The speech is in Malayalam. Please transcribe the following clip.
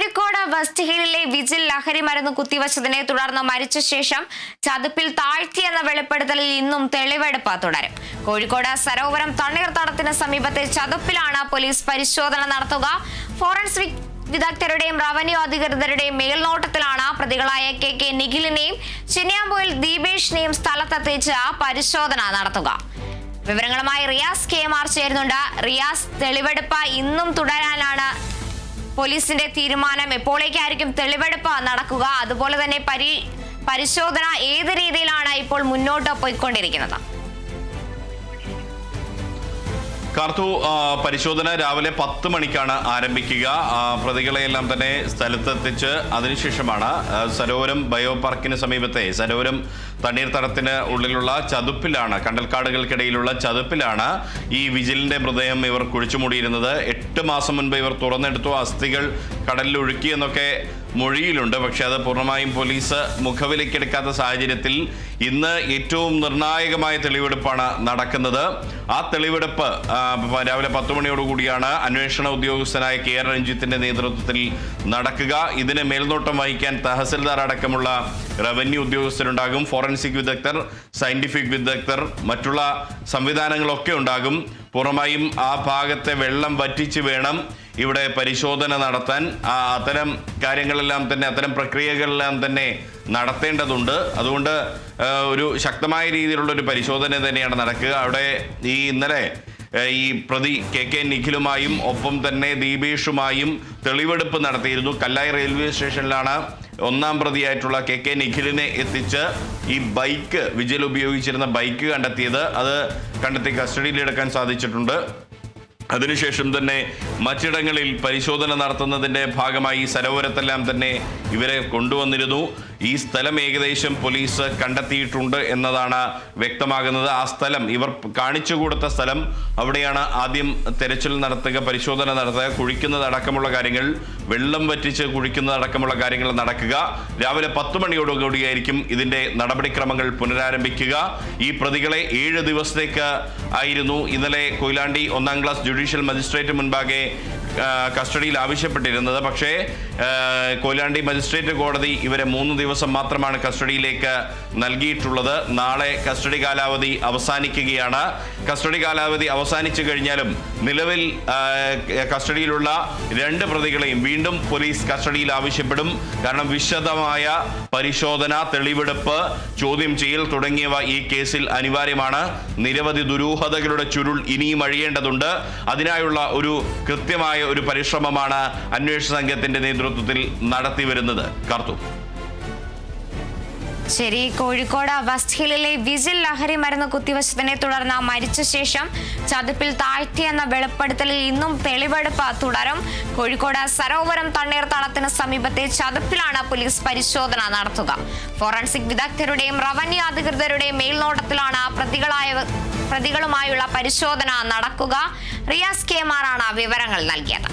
കോഴിക്കോട് വെസ്റ്റ് ഹില്ലിലെ വിജിൽ ലഹരി മരുന്ന് കുത്തിവച്ചതിനെ തുടർന്ന് മരിച്ച ശേഷം ചതുപ്പിൽ താഴ്ത്തിയെന്ന വെളിപ്പെടുത്തലിൽ ഇന്നും തെളിവെടുപ്പ് തുടരും. കോഴിക്കോട് സരോവരം തണ്ണീർത്തടത്തിന് സമീപത്തെ ചതുപ്പിലാണ് പോലീസ് പരിശോധന നടത്തുക. ഫോറൻസിക് വിദഗ്ധരുടെയും റവന്യൂ അധികൃതരുടെയും മേൽനോട്ടത്തിലാണ് പ്രതികളായ കെ കെ നിഖിലിനെയും ചിന്നിയാമ്പുയിൽ ദീപേഷിനെയും സ്ഥലത്തെത്തിച്ച് പരിശോധന നടത്തുക. വിവരങ്ങളുമായി റിയാസ് കെ എം ചേരുന്നുണ്ട്. റിയാസ് തെളിവെടുപ്പ് ഇന്നും തുടരാനാണ് പോലീസിന്റെ തീരുമാനം എപ്പോഴേക്കായിരിക്കും തെളിവെടുപ്പ് നടക്കുക? അതുപോലെ തന്നെ പരി പരിശോധന ഏത് രീതിയിലാണ് ഇപ്പോൾ മുന്നോട്ട് പോയിക്കൊണ്ടിരിക്കുന്നത്? കാർത്തു പരിശോധന രാവിലെ പത്ത് മണിക്കാണ് ആരംഭിക്കുക. പ്രതികളെ പ്രതികളെയെല്ലാം തന്നെ സ്ഥലത്തെത്തിച്ച് അതിനുശേഷമാണ് സരോവരം ബയോ പാർക്കിന് സമീപത്തെ സരോവരം തണ്ണീർത്തടത്തിന് ഉള്ളിലുള്ള ചതുപ്പിലാണ് കണ്ടൽക്കാടുകൾക്കിടയിലുള്ള ചതുപ്പിലാണ് ഈ വിജിലിന്റെ മൃതദേഹം ഇവർ കുഴിച്ചുമൂടിയിരുന്നത്. എട്ട് മാസം മുൻപ് ഇവർ തുറന്നെടുത്തു. അസ്ഥികൾ കടലിൽ എന്നൊക്കെ മൊഴിയിലുണ്ട്. പക്ഷെ അത് പൂർണമായും പോലീസ് മുഖവിലയ്ക്കെടുക്കാത്ത സാഹചര്യത്തിൽ ഇന്ന് ഏറ്റവും നിർണായകമായ തെളിവെടുപ്പാണ് നടക്കുന്നത്. ആ തെളിവെടുപ്പ് രാവിലെ പത്ത് മണിയോടുകൂടിയാണ് അന്വേഷണ ഉദ്യോഗസ്ഥനായ കെ ആർ രഞ്ജിത്തിന്റെ നേതൃത്വത്തിൽ നടക്കുക. ഇതിന് മേൽനോട്ടം വഹിക്കാൻ തഹസിൽദാർ അടക്കമുള്ള റവന്യൂ ഉദ്യോഗസ്ഥരുണ്ടാകും. ഫോറൻസിക് വിദഗ്ധർ സയന്റിഫിക് വിദഗ്ധർ മറ്റുള്ള സംവിധാനങ്ങളൊക്കെ ഉണ്ടാകും. പൂർണമായും ആ ഭാഗത്തെ വെള്ളം വറ്റിച്ച് വേണം ഇവിടെ പരിശോധന നടത്താൻ. ആ അത്തരം കാര്യങ്ങളെല്ലാം തന്നെ അത്തരം പ്രക്രിയകളെല്ലാം തന്നെ നടത്തേണ്ടതുണ്ട്. അതുകൊണ്ട് ഒരു ശക്തമായ രീതിയിലുള്ള ഒരു പരിശോധന തന്നെയാണ് നടക്കുക. അവിടെ ഈ ഇന്നലെ ഈ പ്രതി കെ കെ നിഖിലുമായും ഒപ്പം തന്നെ ദീപേഷുമായും തെളിവെടുപ്പ് നടത്തിയിരുന്നു. കല്ലായി റെയിൽവേ സ്റ്റേഷനിലാണ് ഒന്നാം പ്രതിയായിട്ടുള്ള കെ കെ നിഖിലിനെ എത്തിച്ച് ഈ ബൈക്ക് വിജിൽ ഉപയോഗിച്ചിരുന്ന ബൈക്ക് കണ്ടെത്തിയത്. അത് കണ്ടെത്തി കസ്റ്റഡിയിലെടുക്കാൻ സാധിച്ചിട്ടുണ്ട്. അതിനുശേഷം തന്നെ മറ്റിടങ്ങളിൽ പരിശോധന നടത്തുന്നതിന്റെ ഭാഗമായി സരോവരത്തെല്ലാം തന്നെ ഇവരെ കൊണ്ടുവന്നിരുന്നു. ഈ സ്ഥലം ഏകദേശം പോലീസ് കണ്ടെത്തിയിട്ടുണ്ട് എന്നതാണ് വ്യക്തമാകുന്നത്. ആ സ്ഥലം ഇവർ കാണിച്ചു കൊടുത്ത സ്ഥലം അവിടെയാണ് ആദ്യം തെരച്ചിൽ നടത്തുക പരിശോധന നടത്തുക കുഴിക്കുന്നത് അടക്കമുള്ള കാര്യങ്ങൾ വെള്ളം വറ്റിച്ച് കുഴിക്കുന്നത് അടക്കമുള്ള കാര്യങ്ങൾ നടക്കുക. രാവിലെ പത്ത് മണിയോടുകൂടിയായിരിക്കും ഇതിന്റെ നടപടിക്രമങ്ങൾ പുനരാരംഭിക്കുക. ഈ പ്രതികളെ ഏഴ് ദിവസത്തേക്ക് ആയിരുന്നു. ഇന്നലെ കൊയിലാണ്ടി ഒന്നാം ക്ലാസ് ജുഡീഷ്യൽ മജിസ്ട്രേറ്റ് മുൻപാകെ കസ്റ്റഡിയിൽ ആവശ്യപ്പെട്ടിരുന്നത്. പക്ഷേ കൊയിലാണ്ടി മജിസ്ട്രേറ്റ് കോടതി ഇവരെ മൂന്ന് ദിവസം മാത്രമാണ് കസ്റ്റഡിയിലേക്ക് നൽകിയിട്ടുള്ളത്. നാളെ കസ്റ്റഡി കാലാവധി അവസാനിക്കുകയാണ്. കസ്റ്റഡി കാലാവധി അവസാനിച്ചു കഴിഞ്ഞാലും നിലവിൽ കസ്റ്റഡിയിലുള്ള രണ്ട് പ്രതികളെയും വീണ്ടും പോലീസ് കസ്റ്റഡിയിൽ ആവശ്യപ്പെടും. കാരണം വിശദമായ പരിശോധന തെളിവെടുപ്പ് ചോദ്യം ചെയ്യൽ തുടങ്ങിയവ ഈ കേസിൽ അനിവാര്യമാണ്. നിരവധി ദുരൂഹതകളുടെ ചുരുൾ ഇനിയും അഴിയേണ്ടതുണ്ട്. അതിനായുള്ള ഒരു കൃത്യമായ ഒരു പരിശ്രമമാണ് അന്വേഷണ സംഘത്തിന്റെ നേതൃത്വത്തിൽ നടത്തി വരുന്നത് കാർത്തു ശരി കോഴിക്കോട് വെസ്റ്റ് ഹില്ലിലെ വിജിൽ ലഹരി മരുന്ന് കുത്തിവച്ചതിനെ തുടർന്ന് മരിച്ച ശേഷം ചതുപ്പിൽ താഴ്ത്തിയെന്ന വെളിപ്പെടുത്തലിൽ ഇന്നും തെളിവെടുപ്പ് തുടരും. കോഴിക്കോട് സരോവരം തണ്ണീർത്തളത്തിന് സമീപത്തെ ചതുപ്പിലാണ് പോലീസ് പരിശോധന നടത്തുക. ഫോറൻസിക് വിദഗ്ധരുടെയും റവന്യൂ അധികൃതരുടെയും മേൽനോട്ടത്തിലാണ് പ്രതികളായ പ്രതികളുമായുള്ള പരിശോധന നടക്കുക. റിയാസ് കെ ആണ് വിവരങ്ങൾ നൽകിയത്.